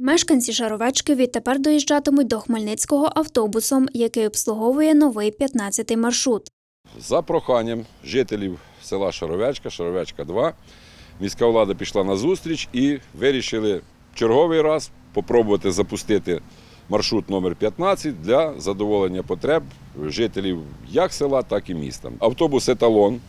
Мешканці Шаровечки відтепер доїжджатимуть до Хмельницького автобусом, який обслуговує новий 15-й маршрут. За проханням жителів села Шаровечка, Шаровечка 2, міська влада пішла на зустріч і вирішили черговий раз попробувати запустити маршрут номер 15 для задоволення потреб жителів як села, так і міста. Автобус еталон,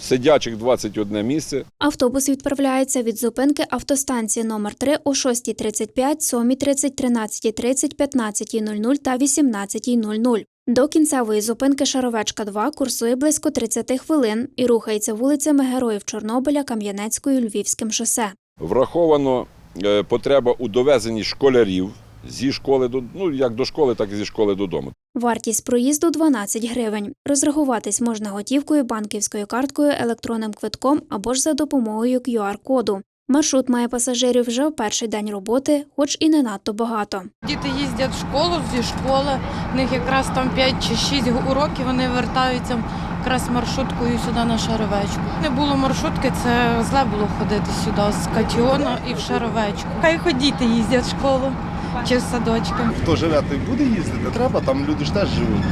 сидячих 21 місце. Автобус відправляється від зупинки автостанції номер 3 о 6.35, 7.30, 13.30, 15.00 та 18.00. До кінцевої зупинки Шаровечка 2 курсує близько 30 хвилин і рухається вулицями Героїв Чорнобиля, Кам'янецькою, Львівським шосе. Враховано е, потреба у довезенні школярів зі школи до ну як до школи, так і зі школи додому. Вартість проїзду 12 гривень. Розрахуватись можна готівкою, банківською карткою, електронним квитком або ж за допомогою QR-коду. Маршрут має пасажирів вже в перший день роботи, хоч і не надто багато. Діти їздять в школу зі школи. В них якраз там 5 чи 6 уроків. Вони вертаються якраз маршруткою сюди на Шаровечку. Не було маршрутки, це зле було ходити сюди з Катіона і в Шаровечку. Хай хоч діти їздять в школу чи в садочки. Хто живе, той буде їздити. Треба, там люди ж теж живуть.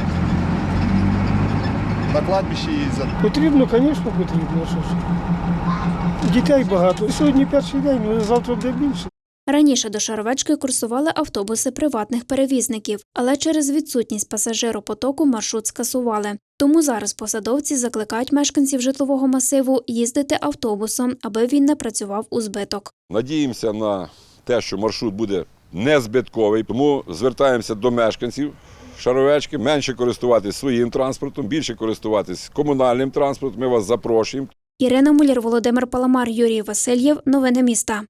На кладбищі їздять. Потрібно, звісно, потрібно. а Що ж. Дітей багато. Сьогодні перший день, але завтра буде більше. Раніше до Шаровечки курсували автобуси приватних перевізників, але через відсутність пасажиропотоку маршрут скасували. Тому зараз посадовці закликають мешканців житлового масиву їздити автобусом, аби він не працював у збиток. Надіємося на те, що маршрут буде незбитковий, тому звертаємося до мешканців Шаровечки, менше користуватись своїм транспортом, більше користуватись комунальним транспортом. Ми вас запрошуємо. Ірина Мулір, Володимир Паламар, Юрій Васильєв. Новини міста.